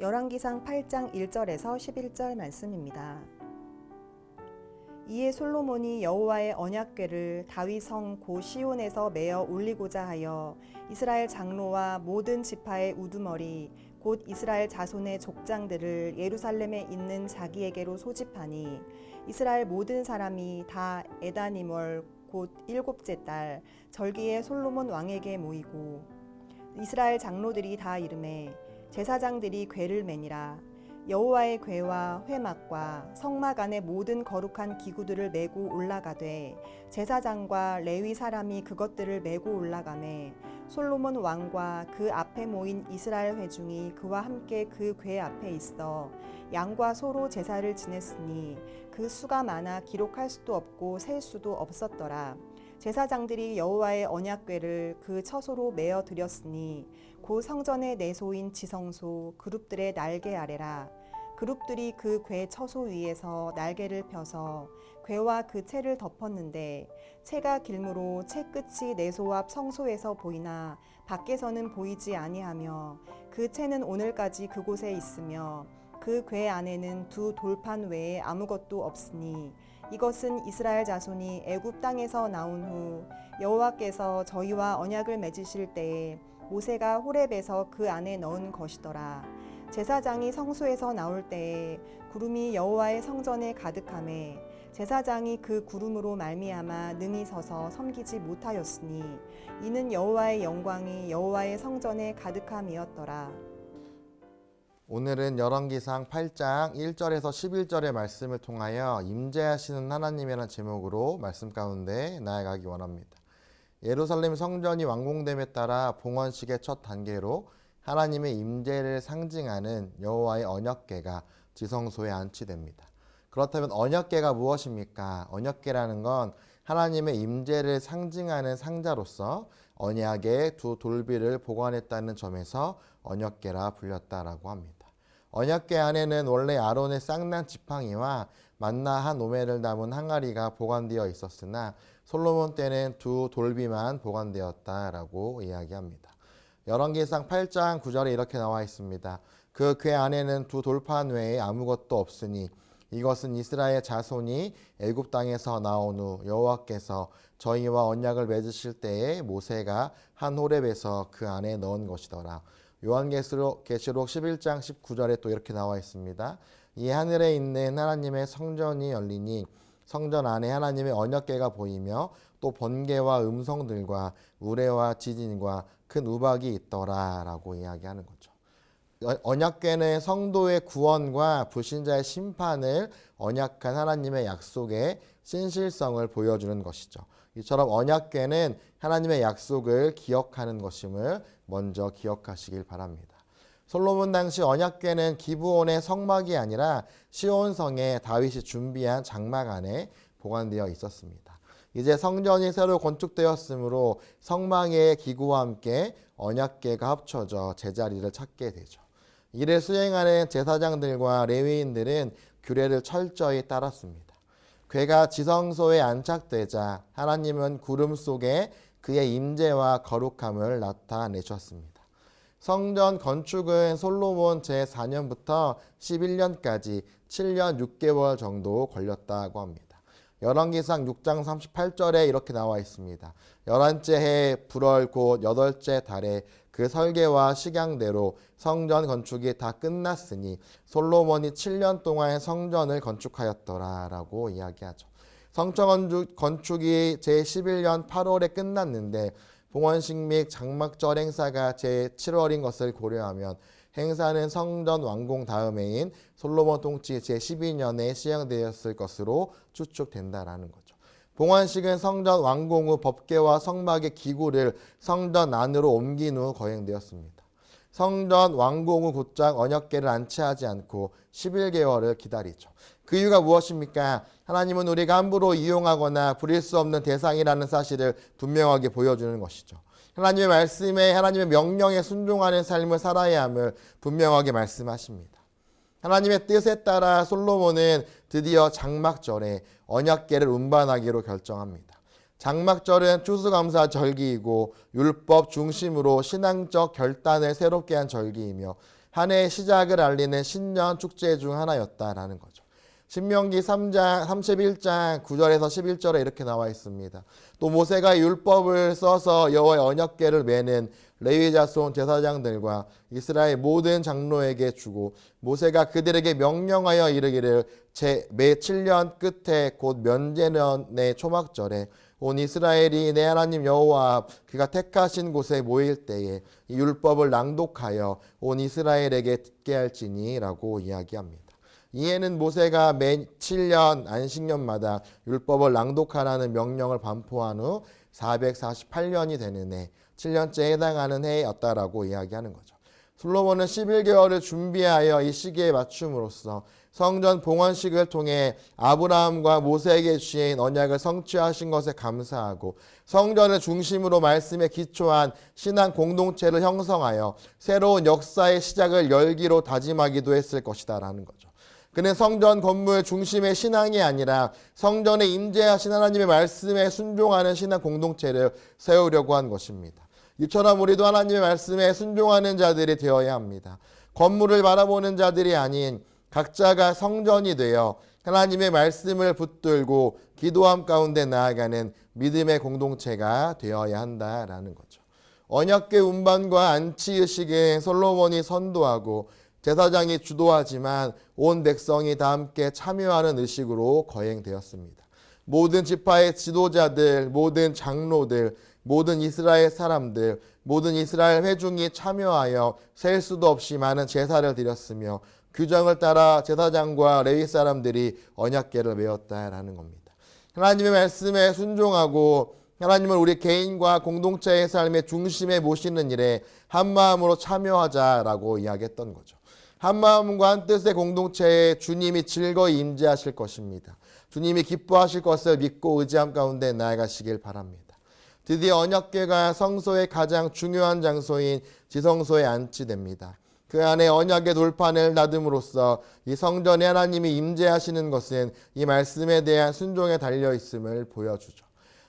열왕기상 8장 1절에서 11절 말씀입니다. 이에 솔로몬이 여호와의 언약궤를 다윗 성고 시온에서 메어 올리고자 하여 이스라엘 장로와 모든 지파의 우두머리 곧 이스라엘 자손의 족장들을 예루살렘에 있는 자기에게로 소집하니 이스라엘 모든 사람이 다 에다니멀 곧 일곱째 달 절기에 솔로몬 왕에게 모이고 이스라엘 장로들이 다 이름에 제사장들이 궤를 매니라. 여호와의 궤와 회막과 성막 안의 모든 거룩한 기구들을 메고 올라가되 제사장과 레위 사람이 그것들을 메고 올라가매 솔로몬 왕과 그 앞에 모인 이스라엘 회중이 그와 함께 그 궤 앞에 있어 양과 소로 제사를 지냈으니 그 수가 많아 기록할 수도 없고 셀 수도 없었더라 제사장들이 여호와의 언약궤를 그 처소로 메어 드렸으니 고 성전의 내소인 지성소 그룹들의 날개 아래라. 그룹들이 그 궤 처소 위에서 날개를 펴서 궤와 그 채를 덮었는데 채가 길므로 채 끝이 내소 앞 성소에서 보이나 밖에서는 보이지 아니하며 그 채는 오늘까지 그곳에 있으며 그 궤 안에는 두 돌판 외에 아무것도 없으니 이것은 이스라엘 자손이 애굽 땅에서 나온 후 여호와께서 저희와 언약을 맺으실 때에 모세가 호렙에서 그 안에 넣은 것이더라. 제사장이 성소에서 나올 때에 구름이 여호와의 성전에 가득함에 제사장이 그 구름으로 말미암아 능히 서서 섬기지 못하였으니 이는 여호와의 영광이 여호와의 성전에 가득함이었더라. 오늘은 열왕기상 8장 1절에서 11절의 말씀을 통하여 임재하시는 하나님이라는 제목으로 말씀 가운데 나아가기 원합니다. 예루살렘 성전이 완공됨에 따라 봉헌식의 첫 단계로 하나님의 임재를 상징하는 여호와의 언약궤가 지성소에 안치됩니다. 그렇다면 언약궤가 무엇입니까? 언약궤라는 건 하나님의 임재를 상징하는 상자로서 언약의 두 돌비를 보관했다는 점에서 언약궤라 불렸다라고 합니다. 언약궤 안에는 원래 아론의 쌍난 지팡이와 만나 한 오매를 담은 항아리가 보관되어 있었으나 솔로몬 때는 두 돌비만 보관되었다라고 이야기합니다. 열왕기상 8장 9절에 이렇게 나와 있습니다. 그 궤 안에는 두 돌판 외에 아무것도 없으니 이것은 이스라엘 자손이 애굽 땅에서 나온 후 여호와께서 저희와 언약을 맺으실 때에 모세가 한 호렙에서 그 안에 넣은 것이더라. 요한계시록 계시록 11장 19절에 또 이렇게 나와 있습니다. 이 하늘에 있는 하나님의 성전이 열리니 성전 안에 하나님의 언약궤가 보이며 또 번개와 음성들과 우레와 지진과 큰 우박이 있더라라고 이야기하는 거죠. 언약궤는 성도의 구원과 불신자의 심판을 언약한 하나님의 약속의 신실성을 보여주는 것이죠. 이처럼 언약궤는 하나님의 약속을 기억하는 것임을 먼저 기억하시길 바랍니다. 솔로몬 당시 언약궤는 기브온의 성막이 아니라 시온성에 다윗이 준비한 장막 안에 보관되어 있었습니다. 이제 성전이 새로 건축되었으므로 성막의 기구와 함께 언약궤가 합쳐져 제자리를 찾게 되죠. 이를 수행하는 제사장들과 레위인들은 규례를 철저히 따랐습니다. 괴가 지성소에 안착되자 하나님은 구름 속에 그의 임재와 거룩함을 나타내셨습니다. 성전 건축은 솔로몬 제4년부터 11년까지 7년 6개월 정도 걸렸다고 합니다. 열왕기상 6장 38절에 이렇게 나와 있습니다. 열한째 해 불월 곧 여덟째 달에 그그 설계와 식양대로 성전 건축이 다 끝났으니 솔로몬이 7년 동안 성전을 건축하였더라라고 이야기하죠. 성전 건축, 건축이 제11년 8월에 끝났는데 봉헌식 및 장막절 행사가 제7월인 것을 고려하면 행사는 성전 완공 다음해인 솔로몬 통치 제12년에 시행되었을 것으로 추측된다라는 거죠. 봉헌식은 성전 완공 후 법궤와 성막의 기구를 성전 안으로 옮긴 후 거행되었습니다. 성전 완공 후 곧장 언약궤를 안치하지 않고 11개월을 기다리죠. 그 이유가 무엇입니까? 하나님은 우리가 함부로 이용하거나 부릴 수 없는 대상이라는 사실을 분명하게 보여주는 것이죠. 하나님의 말씀에 하나님의 명령에 순종하는 삶을 살아야 함을 분명하게 말씀하십니다. 하나님의 뜻에 따라 솔로몬은 드디어 장막절에 언약궤를 운반하기로 결정합니다. 장막절은 추수감사 절기이고 율법 중심으로 신앙적 결단을 새롭게 한 절기이며 한 해의 시작을 알리는 신년 축제 중 하나였다라는 거죠. 신명기 3장 31장 9절에서 11절에 이렇게 나와 있습니다. 또 모세가 율법을 써서 여호와의 언약궤를 매는 레위 자손 제사장들과 이스라엘 모든 장로에게 주고 모세가 그들에게 명령하여 이르기를 제매 7년 끝에 곧 면제년의 초막절에 온 이스라엘이 내 하나님 여호와 앞 그가 택하신 곳에 모일 때에 이 율법을 낭독하여 온 이스라엘에게 듣게 할지니라고 이야기합니다. 이에는 모세가 매 7년 안식년마다 율법을 낭독하라는 명령을 반포한 후 448년이 되는 해, 7년째에 해당하는 해였다라고 이야기하는 거죠. 솔로몬은 11개월을 준비하여 이 시기에 맞춤으로써 성전 봉헌식을 통해 아브라함과 모세에게 주신 언약을 성취하신 것에 감사하고 성전을 중심으로 말씀에 기초한 신앙 공동체를 형성하여 새로운 역사의 시작을 열기로 다짐하기도 했을 것이다라는 거죠. 그는 성전 건물 중심의 신앙이 아니라 성전에 임재하신 하나님의 말씀에 순종하는 신앙 공동체를 세우려고 한 것입니다. 이처럼 우리도 하나님의 말씀에 순종하는 자들이 되어야 합니다. 건물을 바라보는 자들이 아닌 각자가 성전이 되어 하나님의 말씀을 붙들고 기도함 가운데 나아가는 믿음의 공동체가 되어야 한다라는 거죠. 언약궤 운반과 안치 의식은 솔로몬이 선도하고 제사장이 주도하지만 온 백성이 다 함께 참여하는 의식으로 거행되었습니다. 모든 지파의 지도자들, 모든 장로들, 모든 이스라엘 사람들, 모든 이스라엘 회중이 참여하여 셀 수도 없이 많은 제사를 드렸으며 규정을 따라 제사장과 레위 사람들이 언약궤를 메었다라는 겁니다. 하나님의 말씀에 순종하고 하나님을 우리 개인과 공동체의 삶의 중심에 모시는 일에 한 마음으로 참여하자라고 이야기했던 거죠. 한 마음과 한 뜻의 공동체에 주님이 즐거이 임재하실 것입니다. 주님이 기뻐하실 것을 믿고 의지함 가운데 나아가시길 바랍니다. 드디어 언약궤가 성소의 가장 중요한 장소인 지성소에 안치됩니다. 그 안에 언약의 돌판을 놔둠으로써 이 성전에 하나님이 임재하시는 것은 이 말씀에 대한 순종에 달려 있음을 보여주죠.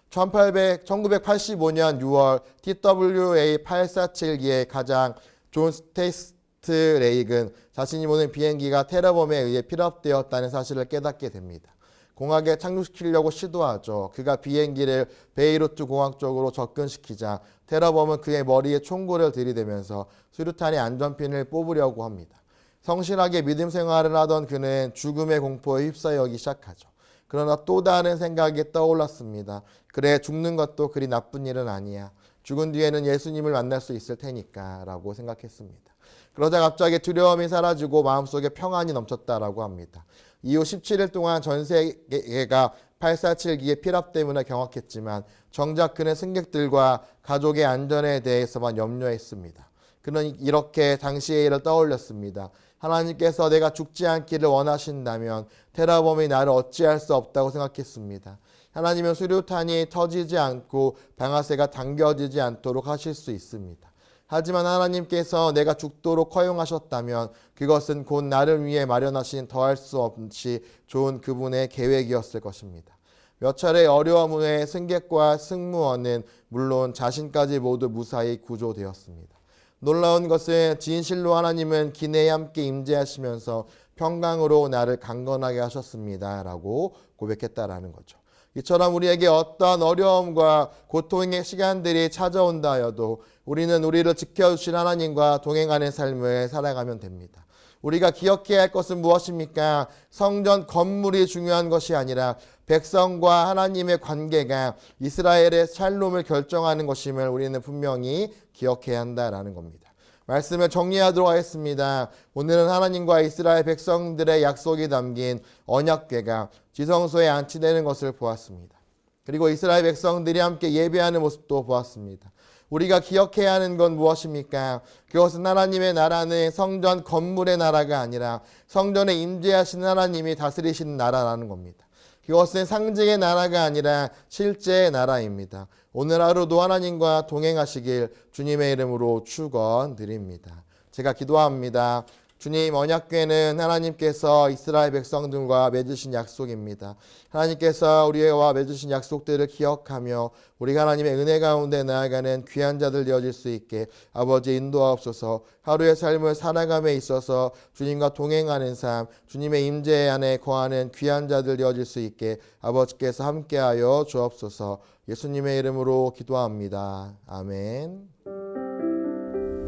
1800, 1985년 6월 TWA 847기의 가장 존 스테이스 트 레이근 자신이 모는 비행기가 테러범에 의해 피랍되었다는 사실을 깨닫게 됩니다. 공항에 착륙시키려고 시도하죠. 그가 비행기를 베이루트 공항 쪽으로 접근시키자 테러범은 그의 머리에 총구를 들이대면서 수류탄의 안전핀을 뽑으려고 합니다. 성실하게 믿음 생활을 하던 그는 죽음의 공포에 휩싸여기 시작하죠. 그러나 또 다른 생각이 떠올랐습니다. 그래 죽는 것도 그리 나쁜 일은 아니야. 죽은 뒤에는 예수님을 만날 수 있을 테니까 라고 생각했습니다. 그러자 갑자기 두려움이 사라지고 마음속에 평안이 넘쳤다라고 합니다. 이후 17일 동안 전 세계가 847기의 피랍 때문에 경악했지만 정작 그는 승객들과 가족의 안전에 대해서만 염려했습니다. 그는 이렇게 당시의 일을 떠올렸습니다. 하나님께서 내가 죽지 않기를 원하신다면 테러범이 나를 어찌할 수 없다고 생각했습니다. 하나님은 수류탄이 터지지 않고 방아쇠가 당겨지지 않도록 하실 수 있습니다. 하지만 하나님께서 내가 죽도록 허용하셨다면 그것은 곧 나를 위해 마련하신 더할 수 없이 좋은 그분의 계획이었을 것입니다. 몇 차례 어려움 후에 승객과 승무원은 물론 자신까지 모두 무사히 구조되었습니다. 놀라운 것은 진실로 하나님은 기내에 함께 임재하시면서 평강으로 나를 강건하게 하셨습니다 라고 고백했다라는 거죠. 이처럼 우리에게 어떤 어려움과 고통의 시간들이 찾아온다 하여도 우리는 우리를 지켜주신 하나님과 동행하는 삶을 살아가면 됩니다. 우리가 기억해야 할 것은 무엇입니까? 성전 건물이 중요한 것이 아니라 백성과 하나님의 관계가 이스라엘의 샬롬을 결정하는 것임을 우리는 분명히 기억해야 한다라는 겁니다. 말씀을 정리하도록 하겠습니다. 오늘은 하나님과 이스라엘 백성들의 약속이 담긴 언약궤가 지성소에 안치되는 것을 보았습니다. 그리고 이스라엘 백성들이 함께 예배하는 모습도 보았습니다. 우리가 기억해야 하는 건 무엇입니까? 그것은 하나님의 나라는 성전 건물의 나라가 아니라 성전에 임재하시는 하나님이 다스리시는 나라라는 겁니다. 그것은 상징의 나라가 아니라 실제의 나라입니다. 오늘 하루도 하나님과 동행하시길 주님의 이름으로 축원드립니다. 제가 기도합니다. 주님 언약궤는 하나님께서 이스라엘 백성들과 맺으신 약속입니다. 하나님께서 우리와 맺으신 약속들을 기억하며 우리가 하나님의 은혜 가운데 나아가는 귀한 자들 되어질 수 있게 아버지 인도하옵소서. 하루의 삶을 살아감에 있어서 주님과 동행하는 삶, 주님의 임재 안에 거하는 귀한 자들 되어질 수 있게 아버지께서 함께하여 주옵소서. 예수님의 이름으로 기도합니다. 아멘.